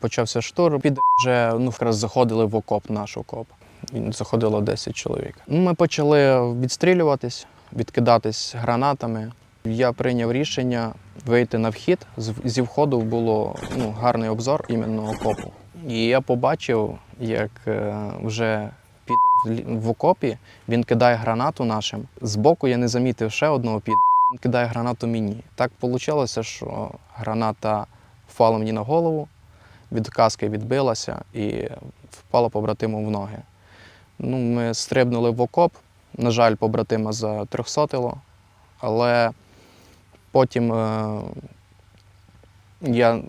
Почався штурм. Під вже ну, якраз заходили в окоп, наш окоп. Заходило 10 чоловік. Ну, Ми почали відстрілюватись, відкидатись гранатами. Я прийняв рішення вийти на вхід. Зі входу було ну, гарний обзор іменно окопу. І я побачив, як е, вже підер в окопі він кидає гранату нашим. Збоку я не замітив ще одного підера. Він кидає гранату мені. Так вийшло, що граната впала мені на голову, від каски відбилася і впала побратиму в ноги. Ну, ми стрибнули в окоп. На жаль, побратима затрьохсотило, але потім е, я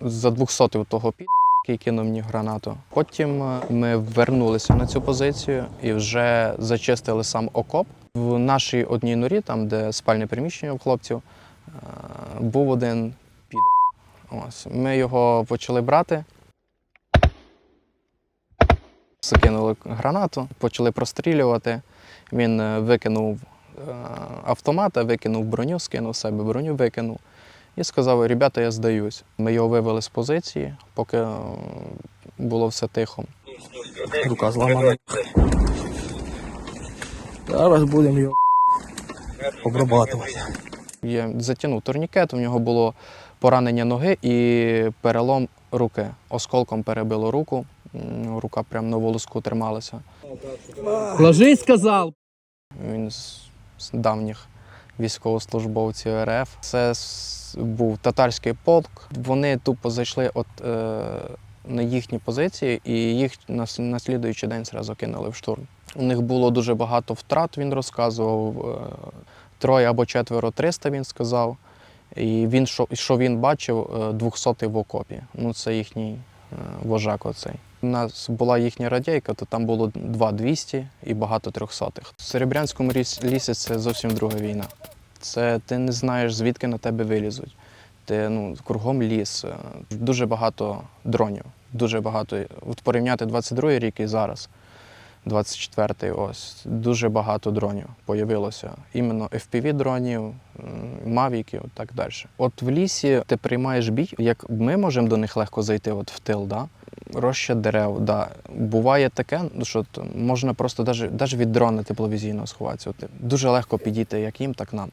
задвухсотив того підера, який кинув мені гранату. Потім е, ми вернулися на цю позицію і вже зачистили сам окоп. В нашій одній норі, там, де спальне приміщення у хлопців, е, був один. Ось. Ми його почали брати. Закинули гранату, почали прострілювати. Він е, викинув е, автомата, викинув броню, скинув себе броню, викинув і сказав: Ребята, я здаюсь. Ми його вивели з позиції, поки е, було все тихо. Рука зламана. Зараз будемо його обрабатувати. Я затягнув турнікет, у нього було поранення ноги і перелом руки. Осколком перебило руку. Рука прямо на волоску трималася. Ложись, сказав. Він з, з давніх військовослужбовців РФ. Це був татарський полк. Вони тупо зайшли от, е, на їхні позиції і їх на, на слідуючий день зразу кинули в штурм. У них було дуже багато втрат, він розказував. Е, троє або четверо 300, він сказав. І він, що, що він бачив, 200 в окопі. Ну, це їхній е, вожак оцей. У нас була їхня радійка, то там було 2-200 і багато трьохсотих. В Серебрянському лісі це зовсім друга війна. Це ти не знаєш, звідки на тебе вилізуть. Ти ну, кругом ліс, е, дуже багато дронів. Дуже багато. От порівняти 22-й рік і зараз, 24-й, ось дуже багато дронів появилося. Іменно FPV дронів, мавіків так далі. От в лісі ти приймаєш бій, як ми можемо до них легко зайти от в тил, да? Роща дерев, да. Буває таке, ну, що можна просто навіть від дрона тепловізійного сховатися. От, дуже легко підійти як їм, так нам.